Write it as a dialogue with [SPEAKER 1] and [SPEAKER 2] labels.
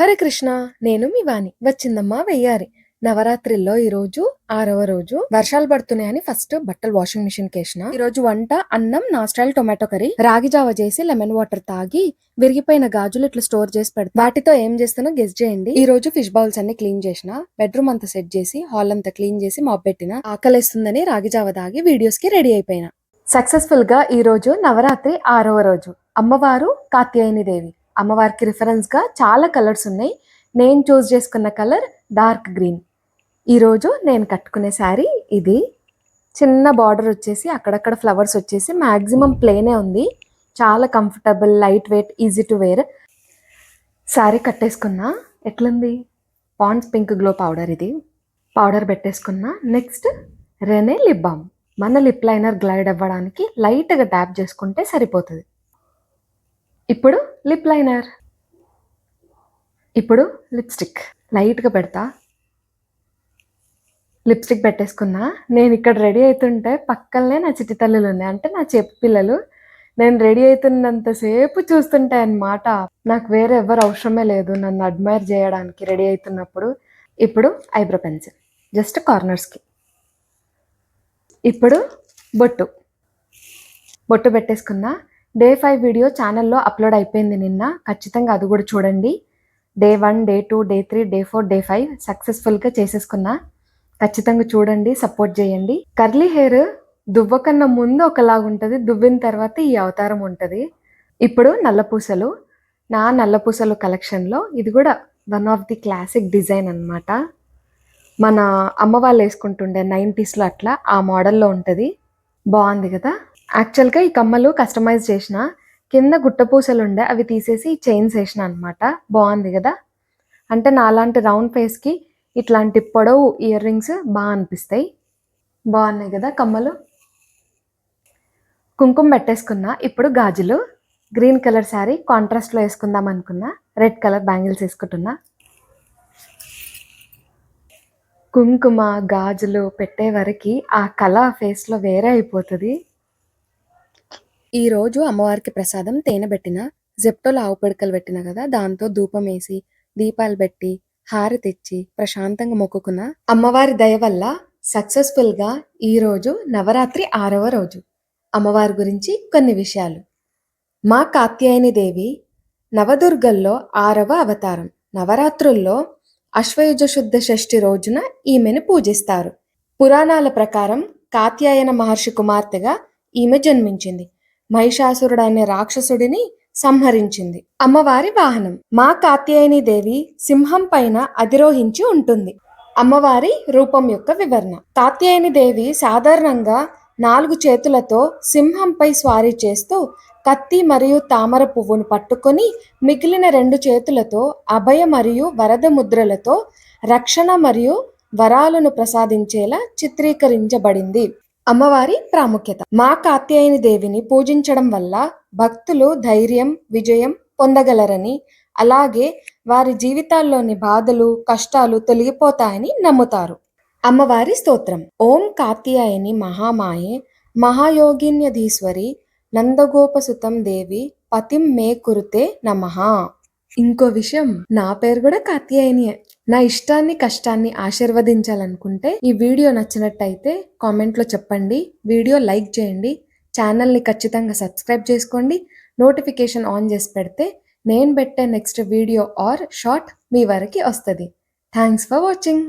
[SPEAKER 1] హరే కృష్ణ నేను మీ వాణి. వచ్చిందమ్మా వెయ్యారి. నవరాత్రిలో ఈ రోజు ఆరవ రోజు. వర్షాలు పడుతున్నాయని ఫస్ట్ బట్టలు వాషింగ్ మిషన్ కేసిన ఈ రోజు వంట అన్నం నా స్టైల్ టొమాటో కర్రీ. రాగి జావ చేసి లెమన్ వాటర్ తాగి విరిగిపోయిన గాజులు ఇట్లా స్టోర్ చేసి పెడతా. వాటితో ఏం చేస్తానో గెస్ చేయండి. ఈ రోజు ఫిష్ బౌల్స్ అన్ని క్లీన్ చేసిన. బెడ్రూమ్ అంతా సెట్ చేసి హాల్ అంతా క్లీన్ చేసి మాప్ పెట్టిన. ఆకలిస్తుందని రాగి జావ తాగి వీడియోస్కి రెడీ అయిపోయినా. సక్సెస్ఫుల్గా ఈ రోజు నవరాత్రి ఆరవ రోజు. అమ్మవారు కాత్యాయని దేవి. అమ్మవారికి రిఫరెన్స్గా చాలా కలర్స్ ఉన్నాయి. నేను చూస్ చేసుకున్న కలర్ డార్క్ గ్రీన్ ఈరోజు నేను కట్టుకునే శారీ ఇది. చిన్న బార్డర్ వచ్చేసి అక్కడక్కడ ఫ్లవర్స్ వచ్చేసి మ్యాక్సిమం ప్లేనే ఉంది. చాలా comfortable light weight easy to wear sari కట్టేసుకున్నా. ఎట్లుంది? పాండ్స్ పింక్ గ్లో పౌడర్ ఇది. పౌడర్ పెట్టేసుకున్నా. నెక్స్ట్ రెనే లిప్ బామ్ మన లిప్ లైనర్ గ్లైడ్ అవ్వడానికి లైట్గా ట్యాప్ చేసుకుంటే సరిపోతుంది. ఇప్పుడు లిప్ లైనర్ ఇప్పుడు లిప్స్టిక్ లైట్గా పెడతా. లిప్స్టిక్ పెట్టేసుకున్నా. నేను ఇక్కడ రెడీ అవుతుంటే పక్కనే నా చిట్టి తల్లులు ఉన్నాయి. అంటే నా చెప్పు పిల్లలు. నేను రెడీ అవుతున్నంతసేపు చూస్తుంటాయి అన్నమాట. నాకు వేరే ఎవరు అవసరమే లేదు. నన్ను అడ్మైర్ చేయడానికి రెడీ అవుతున్నప్పుడు ఇప్పుడు ఐబ్రో పెన్సిల్ జస్ట్ కార్నర్స్కి ఇప్పుడు బొట్టు. బొట్టు పెట్టేసుకున్నా. డే ఫైవ్ వీడియో ఛానల్లో అప్లోడ్ అయిపోయింది నిన్న. ఖచ్చితంగా అది కూడా చూడండి. Day one day two day three day four day five సక్సెస్ఫుల్గా చేసేసుకున్నా. ఖచ్చితంగా చూడండి సపోర్ట్ చేయండి. కర్లీ హెయిర్ దువ్వకన్నా ముందు ఒకలాగా ఉంటుంది దువ్విన తర్వాత ఈ అవతారం ఉంటుంది. ఇప్పుడు నల్లపూసలు నా నల్లపూసలు కలెక్షన్లో ఇది కూడా one of the classic design అన్నమాట. మన అమ్మ వాళ్ళు వేసుకుంటుండే నైంటీస్లో అట్లా ఆ మోడల్లో ఉంటుంది. బాగుంది కదా? యాక్చువల్గా ఈ కమ్మలు కస్టమైజ్ చేసిన కింద గుట్టపూసలు ఉండే అవి తీసేసి చైన్స్ వేసిన అనమాట బాగుంది కదా? అంటే నాలాంటి రౌండ్ ఫేస్కి ఇట్లాంటి పొడవు ఇయర్ రింగ్స్ బాగా అనిపిస్తాయి. బాగున్నాయి కదా కమ్మలు? కుంకుమ పెట్టేసుకున్నా ఇప్పుడు గాజులు. గ్రీన్ కలర్ శారీ కాంట్రాస్ట్లో వేసుకుందాం అనుకున్నా. రెడ్ కలర్ బ్యాంగిల్స్ వేసుకుంటున్నా. కుంకుమ గాజులు పెట్టే వరకు ఆ కళ ఫేస్లో వేరే అయిపోతుంది. ఈరోజు అమ్మవారికి ప్రసాదం తేనె పెట్టిన జెప్టోలో ఆవు పిడకలు పెట్టిన కదా దాంతో ధూపం వేసి దీపాలు పెట్టి హారతి తెచ్చి ప్రశాంతంగా మొక్కుకున్న అమ్మవారి దయ వల్ల సక్సెస్ఫుల్గా ఈరోజు నవరాత్రి ఆరవ రోజు. అమ్మవారి గురించి కొన్ని విషయాలు. మా కాత్యాయని దేవి నవదుర్గల్లో ఆరవ అవతారం. నవరాత్రుల్లో అశ్వయుజ శుద్ధ షష్ఠి రోజున ఈమెను పూజిస్తారు. పురాణాల ప్రకారం కాత్యాయన మహర్షి కుమార్తెగా ఈమె జన్మించింది. మహిషాసురుడనే రాక్షసుడిని సంహరించింది. అమ్మవారి వాహనం. మా కాత్యాయని దేవి సింహం పైన అధిరోహించి ఉంటుంది. అమ్మవారి రూపం యొక్క వివరణ. కాత్యాయని దేవి సాధారణంగా నాలుగు చేతులతో సింహంపై స్వారీ చేస్తూ కత్తి మరియు తామర పువ్వును పట్టుకొని మిగిలిన రెండు చేతులతో అభయ మరియు వరద ముద్రలతో రక్షణ మరియు వరాలను ప్రసాదించేలా చిత్రీకరించబడింది. అమ్మవారి ప్రాముఖ్యత. మా కాత్యాయని దేవిని పూజించడం వల్ల భక్తులు ధైర్యం విజయం పొందగలరని అలాగే వారి జీవితాల్లోని బాధలు కష్టాలు తొలగిపోతాయని నమ్ముతారు. అమ్మవారి స్తోత్రం. ఓం కాత్యాయని మహామాయే మహాయోగిన్యధీశ్వరి నందగోపసుతం దేవి పతిం మే కురుతే నమ. ఇంకో విషయం. నా పేరు కూడా కాత్యాయనియే. నా ఇష్టాన్ని కష్టాన్ని ఆశీర్వదించాలనుకుంటే ఈ వీడియో నచ్చినట్టయితే కామెంట్లో చెప్పండి. వీడియో లైక్ చేయండి. ఛానల్ని ఖచ్చితంగా సబ్స్క్రైబ్ చేసుకోండి. నోటిఫికేషన్ ఆన్ చేసి పెడితే నేను పెట్టే నెక్స్ట్ వీడియో ఆర్ షార్ట్ మీ వరకు వస్తుంది. Thanks for watching.